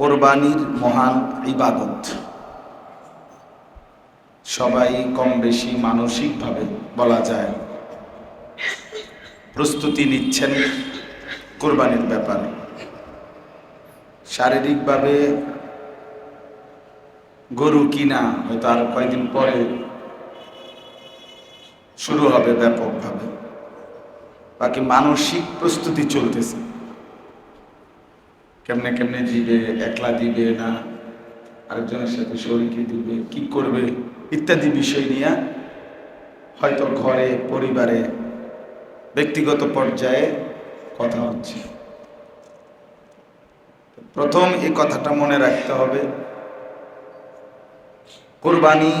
কোরবানির মহান ইবাদত। সবাই কম বেশি মানসিকভাবে বলা যায়। প্রস্তুতি নিচ্ছেন কোরবানির ব্যাপারে। শারীরিকভাবে গরু কিনা হয়তো আর কয়েকদিন পরে শুরু হবে ব্যাপকভাবে। বাকি মানসিক প্রস্তুতি চলতেছে। কেমনে কেমনে দিবে একলা দিবে না, আরেকজনের সাথে শরীকে দিবে, কি করবে, ইত্যাদি বিষয় নিয়ে হয়তো ঘরে, পরিবারে, ব্যক্তিগত পর্যায়ে কথা হচ্ছে। প্রথম এই কথাটা মনে রাখতে হবে, কোরবানি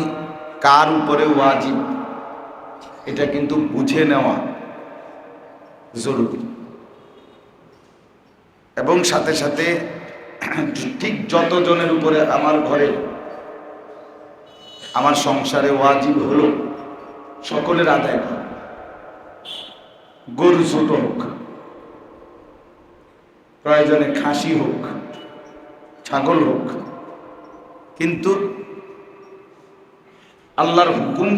কার উপরে ওয়াজিব? এটা কিন্তু বুঝে নেওয়া জরুরি। এবং সাথে সাথে ঠিক যতজনের উপরে আমার ঘরে আমার সংসারে ওয়াজিব হলো, সকলের আদায় করা। গরু ছোট হোক, প্রয়োজনে খাসি হোক, ছাগল হোক, কিন্তু আল্লাহর হুকুম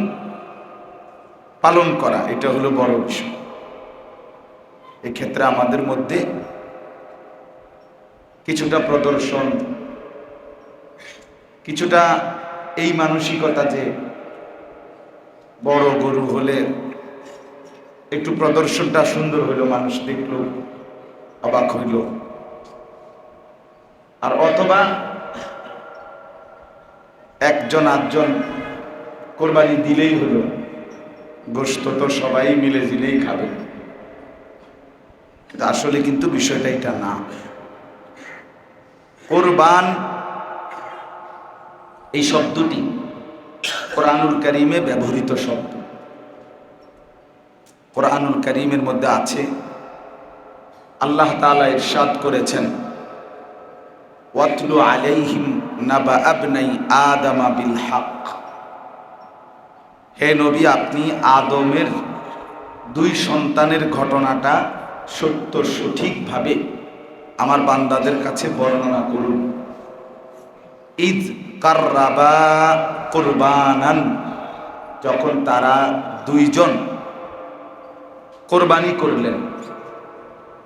পালন করা, এটা হলো বড় বিষয়। এক্ষেত্রে আমাদের মধ্যে কিছুটা প্রদর্শন, কিছুটা এই মানসিকতা যে বড় গরু হলে একটু প্রদর্শনটা সুন্দর হইল, মানুষ দেখল, অবাক হইল। আর অথবা একজন আটজন কোরবানি দিলেই হলো, গোস্ত তো সবাই মিলে দিলেই খাবে। কিন্তু আসলে কিন্তু বিষয়টা এটা না। কোরবান, এই শব্দটি কোরআনুল করিমে ব্যবহৃত শব্দ। কোরআনুল করিমের মধ্যে আছে, আল্লাহ তাআলা ইরশাদ করেছেন, ওয়াতলু আলাইহিম নাবা আবনাই আদামা বিল হক। হে নবী, আপনি আদমের দুই সন্তানের ঘটনাটা সত্য সঠিকভাবে আমার বান্দাদের কাছে বর্ণনা করুন। ঈদ কার্রাবা কোরবানান, যখন তারা দুইজন কোরবানি করলেন।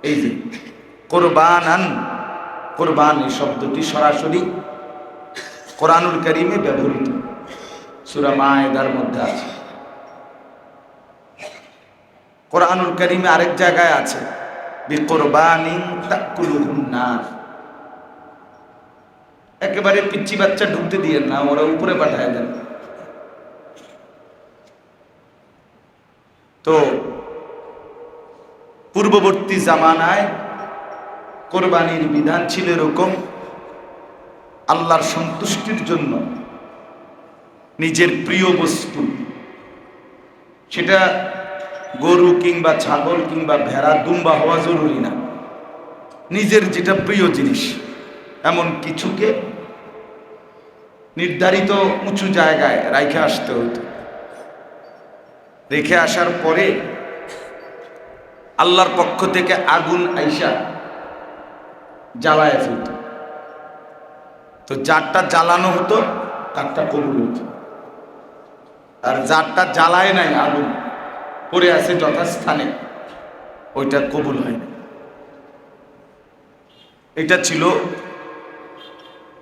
এই যে, কোরবানান, কোরবান এই শব্দটি সরাসরি কোরআনুল করিমে ব্যবহৃত। সুরা মায়েদার মধ্যে আছে। কোরআনুল করিমে আরেক জায়গায় আছে। একেবারে পিচ্ছি বাচ্চা ঢুকতে দিয়ে না, ওরা উপরে পাঠায় দেন। তো পূর্ববর্তী জামানায় কোরবানির বিধান ছিল এরকম, আল্লাহর সন্তুষ্টির জন্য নিজের প্রিয় বস্তু। সেটা গরু কিংবা ছাগল কিংবা ভেড়া, দুম্বা হওয়া জরুরি না। নিজের যেটা প্রিয় জিনিস, এমন কিছুকে নির্ধারিত উঁচু জায়গায় রাইখে আসতে হতো। রেখে আসার পরে আল্লাহর পক্ষ থেকে আগুন আইসা জ্বালায় ফেলত। তো যারটা জ্বালানো হতো, তারটা কবুল হতো। আর যারটা জ্বালায় নাই আগুন। পড়ে আছে যথাস্থানে, ওইটা কবুল হয় এটা ছিল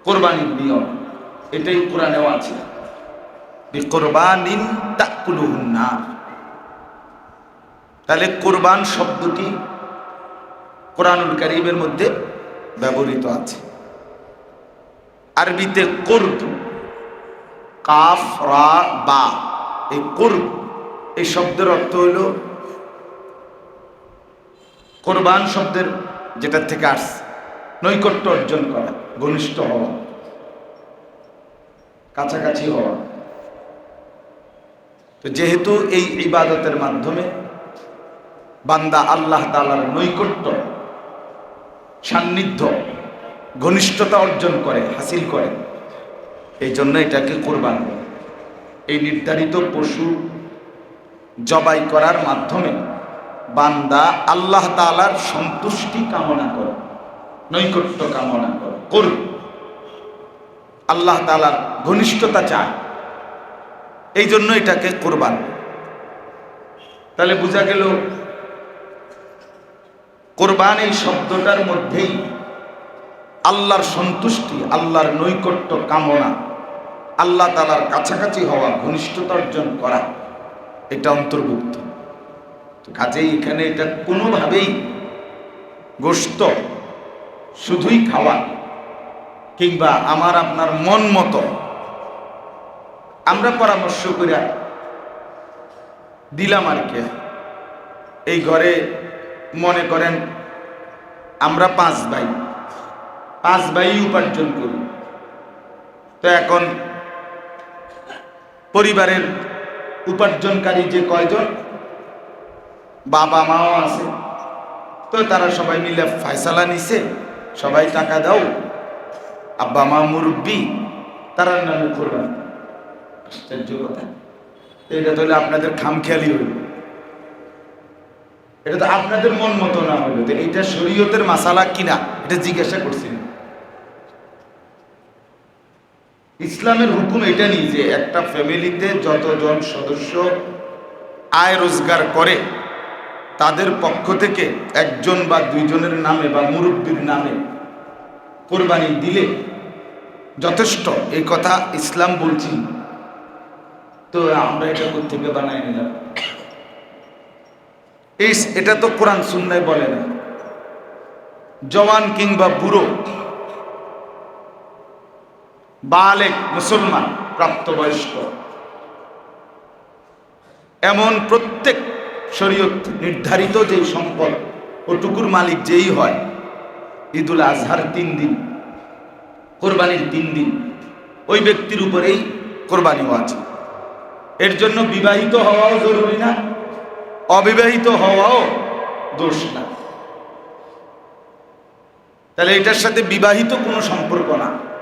কোরবানির নিয়ম, এটাই কোরআনেও আছে। কোরবানিন তাহলে কোরবান শব্দটি কোরআনুল কারিমের মধ্যে ব্যবহৃত আছে। আরবিতে কোরব কাফ, রা, বা, এই কোরব এই শব্দের অর্থ হইল কোরবান শব্দের যেটা থেকে আসছে নৈকট্য অর্জন করা, ঘনিষ্ঠ হওয়া, কাছাকাছি হওয়া। তো যেহেতু এই ইবাদতের মাধ্যমে বান্দা আল্লাহ তালার নৈকট্য, সান্নিধ্য, ঘনিষ্ঠতা অর্জন করে, হাসিল করে, এই জন্য এটাকে কোরবান এই নির্ধারিত পশু জবাই করার মাধ্যমে বান্দা আল্লাহ তালার সন্তুষ্টি কামনা করে, নৈকট্য কামনা করে আল্লাহ তালার ঘনিষ্ঠতা চায়। এই জন্য এটাকে কোরবান। তাহলে বোঝা গেল, কোরবান এই শব্দটার মধ্যেই আল্লাহর সন্তুষ্টি, আল্লাহর নৈকট্য কামনা, আল্লাহ তালার কাছাকাছি হওয়া, ঘনিষ্ঠতা অর্জন করা। এটা অন্তর্ভুক্ত। তো কাজেই এখানে এটা কোনোভাবেই গোস্ত শুধুই খাওয়া কিংবা আমার আপনার মন মতো। আমরা পরামর্শ করে দিলাম আর কি। এই ঘরে মনে করেন আমরা পাঁচ ভাই। পাঁচ ভাই উপার্জন করি। তো এখন পরিবারের উপার্জনকারী যে কয়জন? বাবা মাও আছে। তো তারা সবাই মিলে ফায়সালা নিছে। সবাই টাকা দাও। আব্বা মা মুরব্বী, তারা নামে করবেন আশ্চর্য কথা। এটা তাহলে আপনাদের খামখেয়ালি হইল। এটা তো আপনাদের মন মতো না হইল। তো এটা শরীয়তের মাসালা কিনা? এটা জিজ্ঞাসা করছিলেন ইসলামের হুকুম এটা নেই যে একটা ফ্যামিলিতে যতজন সদস্য আয় রোজগার করে, তাদের পক্ষ থেকে একজন বা দুইজনের নামে বা মুরব্বীর নামে কোরবানি দিলে যথেষ্ট। এই কথা ইসলাম বলছি। তো আমরা এটা থেকে বানাই নিলাম। এই, এটা তো কোরআন সুন্নায় বলে না। জওয়ান কিংবা বুড়ো বালেক মুসলমান, প্রাপ্তবয়স্ক। এমন প্রত্যেক শরীয়ত নির্ধারিত যেই সম্পদ, ওটুকুর মালিক যেই হয়, ঈদুল আজহার তিন দিন, কোরবানির তিন দিন, ওই ব্যক্তির উপরেই কোরবানিও আছে। এর জন্য বিবাহিত হওয়াও জরুরি না, অবিবাহিত হওয়াও দোষ না। তাহলে এটার সাথে বিবাহিত কোনো সম্পর্ক না।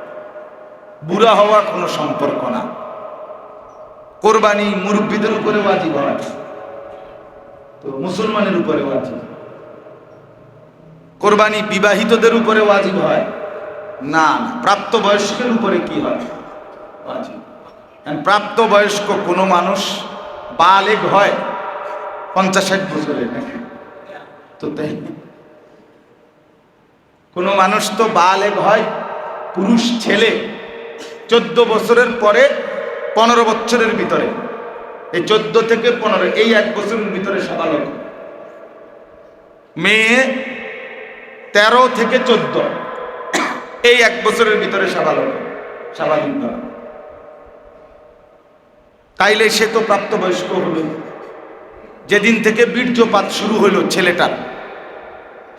বুড়া হওয়ার কোনো সম্পর্ক না। কোরবানি মুরব্বীদের উপরে ওয়াজিব হয়। তো মুসলমানের উপরে ওয়াজিব। কোরবানি বিবাহিতদের উপরে ওয়াজিব হয়। না না, প্রাপ্তবয়স্কের উপরে কি হয়? ওয়াজিব। প্রাপ্তবয়স্ক কোনো মানুষ বালেগ হয় পঞ্চাশ ষাট বছরের। তো তাই। কোনো মানুষ তো বালেগ হয়, পুরুষ ছেলে চোদ্দ বছরের পরে পনেরো বছরের ভিতরে। এই চোদ্দ থেকে পনেরো, এই এক বছরের ভিতরে সাবালক মেয়ে তেরো থেকে চোদ্দ, এই এক বছরের ভিতরে সাবালক স্বাভাবিক তাইলে সে তো প্রাপ্তবয়স্ক হল। যেদিন থেকে বীর্যপাত শুরু হলো ছেলেটার,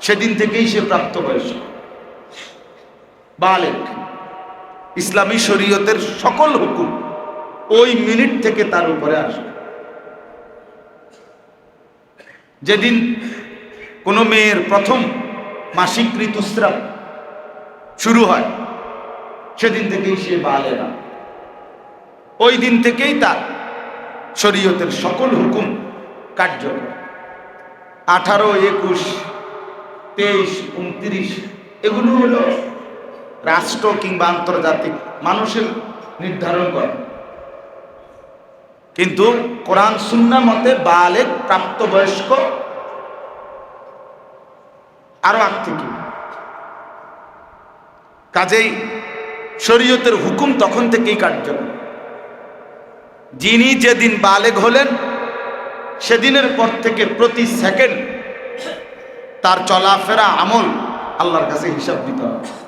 সেদিন থেকেই সে প্রাপ্তবয়স্ক। বালেক। ইসলামী শরীয়তের সকল হুকুম ওই মিনিট থেকে তার উপরে আসবে। যেদিন কোনো মেয়ের প্রথম মাসিক ঋতুস্রাব শুরু হয়, সেদিন থেকেই সে বালে না। ওই দিন থেকেই তার শরীয়তের সকল হুকুম কার্যকর। আঠারো, একুশ, তেইশ, উনত্রিশ, এগুলো হলো রাষ্ট্র কিংবা আন্তর্জাতিক মানুষের নির্ধারণ করে। কিন্তু কোরআন সুন্না মতে বালেক প্রাপ্তবয়স্ক আরও আগ থেকে। কাজেই শরীয়তের হুকুম তখন থেকেই কার্যকর। যিনি যেদিন বালেগ হলেন, সেদিনের পর থেকে প্রতি সেকেন্ড তার চলাফেরা আমল আল্লাহর কাছে হিসাব দিতে হবে।